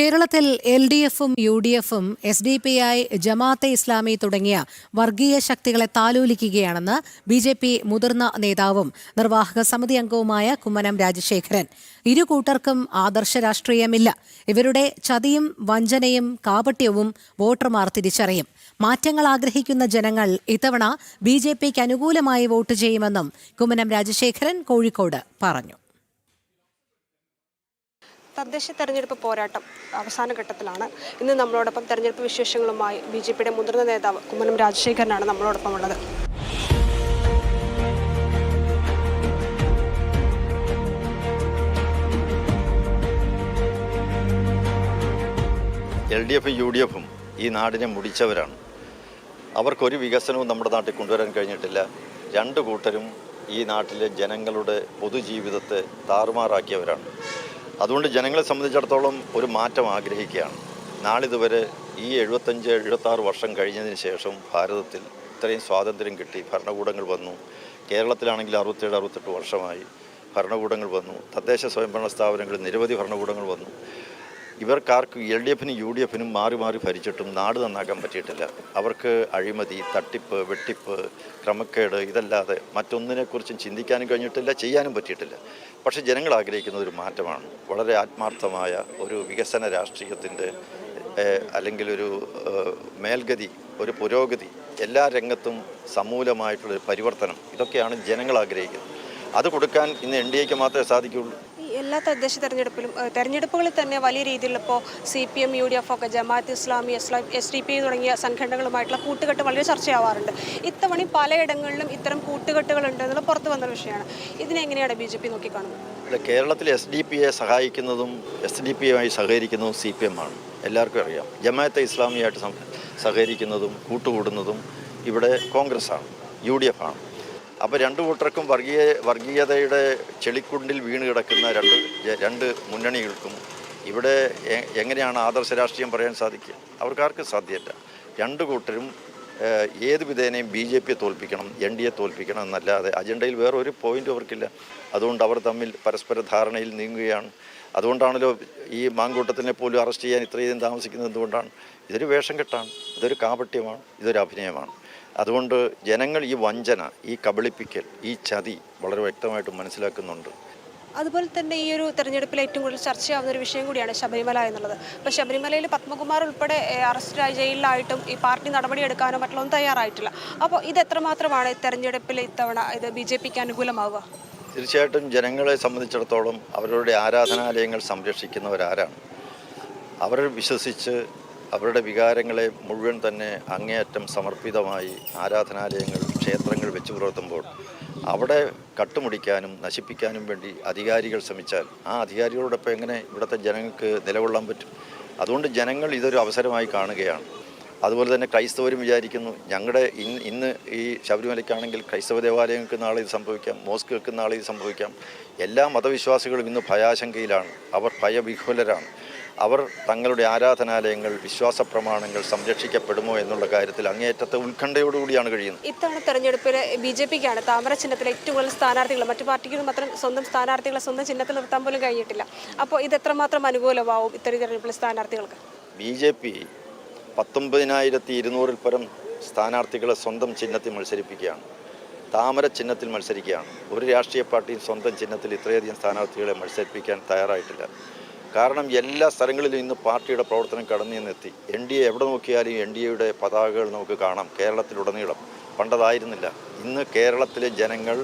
കേരളത്തിൽ L D എഫും U D എഫും S D P I Jamaat-e Islami തുടങ്ങിയ വർഗീയ ശക്തികളെ താലോലിക്കുകയാണെന്ന് ബി ജെ പി മുതിർന്ന നേതാവും നിർവാഹക സമിതി അംഗവുമായ കുമ്മനം രാജശേഖരൻ. ഇരു കൂട്ടർക്കും ആദർശ രാഷ്ട്രീയമില്ല. ഇവരുടെ ചതിയും വഞ്ചനയും കാപട്യവും വോട്ടർമാർ തിരിച്ചറിയും. മാറ്റങ്ങൾ ആഗ്രഹിക്കുന്ന ജനങ്ങൾ ഇത്തവണ ബി ജെ പിക്ക് അനുകൂലമായി വോട്ട് ചെയ്യുമെന്നും കുമ്മനം രാജശേഖരൻ കോഴിക്കോട് പറഞ്ഞു. തദ്ദേശ തെരഞ്ഞെടുപ്പ് പോരാട്ടം അവസാന ഘട്ടത്തിലാണ്. ഇന്ന് നമ്മളോടൊപ്പം തെരഞ്ഞെടുപ്പ് വിശേഷങ്ങളുമായി ബി ജെ പിയുടെ മുതിർന്ന നേതാവ് കുമ്മനം രാജശേഖരനാണ് നമ്മളോടൊപ്പം ഉള്ളത് എൽ ഡി എഫും യു ഡി എഫും ഈ നാടിനെ മുടിച്ചവരാണ്. അവർക്കൊരു വികസനവും നമ്മുടെ നാട്ടിൽ കൊണ്ടുവരാൻ കഴിഞ്ഞിട്ടില്ല. രണ്ട് കൂട്ടരും ഈ നാട്ടിലെ ജനങ്ങളുടെ പൊതുജീവിതത്തെ താറുമാറാക്കിയവരാണ്. അതുകൊണ്ട് ജനങ്ങളെ സംബന്ധിച്ചിടത്തോളം ഒരു മാറ്റം ആഗ്രഹിക്കുകയാണ്. നാളിതുവരെ ഈ എഴുപത്തഞ്ച് എഴുപത്താറ് വർഷം കഴിഞ്ഞതിന് ശേഷം ഭാരതത്തിൽ ഇത്രയും സ്വാതന്ത്ര്യം കിട്ടി ഭരണകൂടങ്ങൾ വന്നു. കേരളത്തിലാണെങ്കിൽ അറുപത്തേഴ് അറുപത്തെട്ട് വർഷമായി ഭരണകൂടങ്ങൾ വന്നു. തദ്ദേശ സ്വയംഭരണ സ്ഥാപനങ്ങളിൽ നിരവധി ഭരണകൂടങ്ങൾ വന്നു. ഇവർക്കാർക്കും എൽ ഡി എഫിനും യു ഡി എഫിനും മാറി മാറി ഭരിച്ചിട്ടും നാട് നന്നാക്കാൻ പറ്റിയിട്ടില്ല. അവർക്ക് അഴിമതി തട്ടിപ്പ് വെട്ടിപ്പ് ക്രമക്കേട് ഇതല്ലാതെ മറ്റൊന്നിനെക്കുറിച്ചും ചിന്തിക്കാനും കഴിഞ്ഞിട്ടില്ല ചെയ്യാനും പറ്റിയിട്ടില്ല. പക്ഷേ ജനങ്ങൾ ആഗ്രഹിക്കുന്ന ഒരു മാറ്റമാണ്. വളരെ ആത്മാർത്ഥമായ ഒരു വികസന രാഷ്ട്രീയത്തിന്റെ അല്ലെങ്കിൽ ഒരു മേൽഗതി ഒരു പുരോഗതി എല്ലാ രംഗത്തും സമൂലമായിട്ടുള്ളൊരു പരിവർത്തനം. ഇതൊക്കെയാണ് ജനങ്ങൾ ആഗ്രഹിക്കുന്നത്. അത് കൊടുക്കാൻ ഇന്ന് എൻ ഡി എക്ക് മാത്രമേ സാധിക്കുകയുള്ളൂ എല്ലാ തദ്ദേശ തെരഞ്ഞെടുപ്പിലും തെരഞ്ഞെടുപ്പുകളിൽ തന്നെ വലിയ രീതിയിൽ ഇപ്പോൾ C P M U D F ഒക്കെ Jamaat Islami S D P തുടങ്ങിയ സംഘടനകളുമായിട്ടുള്ള കൂട്ടുകെട്ട് വളരെ ചർച്ചയാവാറുണ്ട്. ഇത്തവണ പലയിടങ്ങളിലും ഇത്തരം കൂട്ടുകെട്ടുകൾ ഉണ്ട് എന്നുള്ള പുറത്തു വന്ന വിഷയമാണ്. ഇതിനെങ്ങനെയാണ് ബി ജെ പി നോക്കിക്കാണുന്നത്? കേരളത്തിൽ എസ് ഡി പിയെ സഹായിക്കുന്നതും എസ് ഡി പിയുമായി സഹകരിക്കുന്നതും സി പി എം ആണ്. എല്ലാവർക്കും അറിയാം. ജമാഅത്തെ ഇസ്ലാമിയായിട്ട് സഹകരിക്കുന്നതും കൂട്ടുകൂടുന്നതും ഇവിടെ കോൺഗ്രസ് ആണ് യു ഡി എഫ് ആണ്. അപ്പോൾ രണ്ട് കൂട്ടർക്കും വർഗീയ വർഗീയതയുടെ ചെളിക്കുണ്ടിൽ വീണ് കിടക്കുന്ന രണ്ട് മുന്നണികൾക്കും ഇവിടെ എങ്ങനെയാണ് ആദർശ രാഷ്ട്രീയം പറയാൻ സാധിക്കുക? അവർക്കാർക്ക് സാധ്യമല്ല രണ്ട് കൂട്ടരും ഏത് വിധേനയും ബി ജെ പിയെ തോൽപ്പിക്കണം എൻ ഡി എ തോൽപ്പിക്കണം എന്നല്ലാതെ അജണ്ടയിൽ വേറെ ഒരു പോയിന്റ് അവർക്കില്ല. അതുകൊണ്ട് അവർ തമ്മിൽ പരസ്പര ധാരണയിൽ നീങ്ങുകയാണ്. അതുകൊണ്ടാണല്ലോ ഈ മാങ്കൂട്ടത്തിനെ പോലും അറസ്റ്റ് ചെയ്യാൻ ഇത്രയധികം താമസിക്കുന്നത് എന്തുകൊണ്ടാണ്? ഇതൊരു വേഷം കെട്ടാണ് ഇതൊരു കാപട്യമാണ് ഇതൊരു അഭിനയമാണ്. അതുകൊണ്ട് ജനങ്ങൾ ഈ വഞ്ചന ഈ കബളിപ്പിക്കൽ ഈ ചതി വളരെ വ്യക്തമായിട്ട് മനസ്സിലാക്കുന്നുണ്ട്. അതുപോലെ തന്നെ ഈ ഒരു തെരഞ്ഞെടുപ്പിൽ ഏറ്റവും കൂടുതൽ ചർച്ചയാവുന്ന ഒരു വിഷയം കൂടിയാണ് ശബരിമല എന്നുള്ളത്. അപ്പോൾ ശബരിമലയിൽ പത്മകുമാർ ഉൾപ്പെടെ അറസ്റ്റിലായി ജയിലിലായിട്ടും ഈ പാർട്ടി നടപടിയെടുക്കാനോ മറ്റുള്ളൊന്നും തയ്യാറായിട്ടില്ല. അപ്പോൾ ഇത് എത്രമാത്രമാണ് തെരഞ്ഞെടുപ്പിൽ ഇത്തവണ ഇത് ബി ജെ പിക്ക് അനുകൂലമാവുക? തീർച്ചയായിട്ടും ജനങ്ങളെ സംബന്ധിച്ചിടത്തോളം അവരുടെ ആരാധനാലയങ്ങൾ സംരക്ഷിക്കുന്നവരാരാണ്. അവർ വിശ്വസിച്ച് അവരുടെ വികാരങ്ങളെ മുഴുവൻ തന്നെ അങ്ങേയറ്റം സമർപ്പിതമായി ആരാധനാലയങ്ങൾ ക്ഷേത്രങ്ങൾ വെച്ച് പുലർത്തുമ്പോൾ അവിടെ കട്ടുമുടിക്കാനും നശിപ്പിക്കാനും വേണ്ടി അധികാരികൾ ശ്രമിച്ചാൽ ആ അധികാരികളോടൊപ്പം എങ്ങനെ ഇവിടുത്തെ ജനങ്ങൾക്ക് നിലകൊള്ളാൻ പറ്റും? അതുകൊണ്ട് ജനങ്ങൾ ഇതൊരു അവസരമായി കാണുകയാണ്. അതുപോലെ തന്നെ ക്രൈസ്തവരും വിചാരിക്കുന്നു ഞങ്ങളുടെ ഇന്ന് ഇന്ന് ഈ ശബരിമലയ്ക്കാണെങ്കിൽ ക്രൈസ്തവ ദേവാലയങ്ങൾക്ക് നാളെ ഇത് സംഭവിക്കാം മോസ്കുകൾക്ക് നാളെ ഇത് സംഭവിക്കാം. എല്ലാ മതവിശ്വാസികളും ഇന്ന് ഭയാശങ്കയിലാണ്. അവർ ഭയവിഹ്വലരാണ്. അവർ തങ്ങളുടെ ആരാധനാലയങ്ങൾ വിശ്വാസ പ്രമാണങ്ങൾ സംരക്ഷിക്കപ്പെടുമോ എന്നുള്ള കാര്യത്തിൽ അങ്ങേയറ്റത്തെ ഉത്കണ്ഠയോടുകൂടിയാണ് കഴിയുന്നത്. ഇത്തവണ തെരഞ്ഞെടുപ്പിൽ ബി ജെ പിക്കാണ് താമര ചിഹ്നത്തിൽ ഏറ്റവും കൂടുതൽ സ്ഥാനാർത്ഥികൾ. മറ്റു പാർട്ടിക്കും മാത്രം സ്വന്തം സ്ഥാനാർത്ഥികളെ സ്വന്തം ചിഹ്നത്തിൽ നിർത്താൻ പോലും കഴിഞ്ഞിട്ടില്ല. അപ്പോൾ ഇത് എത്രമാത്രം അനുകൂലമാവും ഇത്തരം തെരഞ്ഞെടുപ്പിലെ സ്ഥാനാർത്ഥികൾക്ക്? ബി ജെ പി പത്തൊമ്പതിനായിരത്തി ഇരുന്നൂറിൽ പരം സ്ഥാനാർത്ഥികളെ സ്വന്തം ചിഹ്നത്തിൽ മത്സരിപ്പിക്കുകയാണ്. താമര ചിഹ്നത്തിൽ മത്സരിക്കുകയാണ്. ഒരു രാഷ്ട്രീയ പാർട്ടിയും സ്വന്തം ചിഹ്നത്തിൽ ഇത്രയധികം സ്ഥാനാർത്ഥികളെ മത്സരിപ്പിക്കാൻ തയ്യാറായിട്ടില്ല. കാരണം എല്ലാ സ്ഥലങ്ങളിലും ഇന്ന് പാർട്ടിയുടെ പ്രവർത്തനം കടന്നു ചെന്നെത്തി. എൻ ഡി എ എവിടെ നോക്കിയാലും എൻ ഡി എയുടെ പതാകകൾ നമുക്ക് കാണാം കേരളത്തിലുടനീളം. പണ്ടതായിരുന്നില്ല. ഇന്ന് കേരളത്തിലെ ജനങ്ങൾ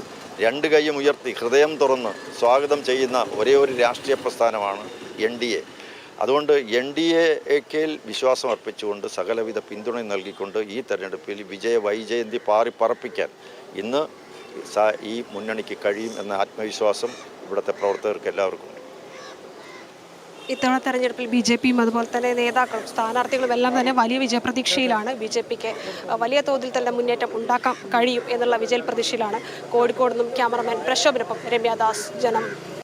രണ്ട് കൈയും ഉയർത്തി ഹൃദയം തുറന്ന് സ്വാഗതം ചെയ്യുന്ന ഒരേ ഒരു രാഷ്ട്രീയ പ്രസ്ഥാനമാണ് എൻ ഡി എ. അതുകൊണ്ട് എൻ ഡി എക്കേൽ വിശ്വാസം അർപ്പിച്ചുകൊണ്ട് സകലവിധ പിന്തുണ നൽകിക്കൊണ്ട് ഈ തെരഞ്ഞെടുപ്പിൽ വിജയ വൈജയന്തി പാറിപ്പറപ്പിക്കാൻ ഇന്ന് ഈ മുന്നണിക്ക് കഴിയും എന്ന ആത്മവിശ്വാസം ഇവിടുത്തെ പ്രവർത്തകർക്ക് എല്ലാവർക്കും ഇത്തവണ തെരഞ്ഞെടുപ്പിൽ ബി ജെ പിയും അതുപോലെ തന്നെ നേതാക്കളും സ്ഥാനാർത്ഥികളും എല്ലാം തന്നെ വലിയ വിജയപ്രതീക്ഷയിലാണ് ബി ജെ പിക്ക് വലിയ തോതിൽ തന്നെ മുന്നേറ്റം ഉണ്ടാക്കാൻ കഴിയും എന്നുള്ള വിജയ പ്രതീക്ഷയിലാണ് കോഴിക്കോട് നിന്നും ക്യാമറമാൻ പ്രശോഭനൊപ്പം രമ്യാദാസ് ജനം.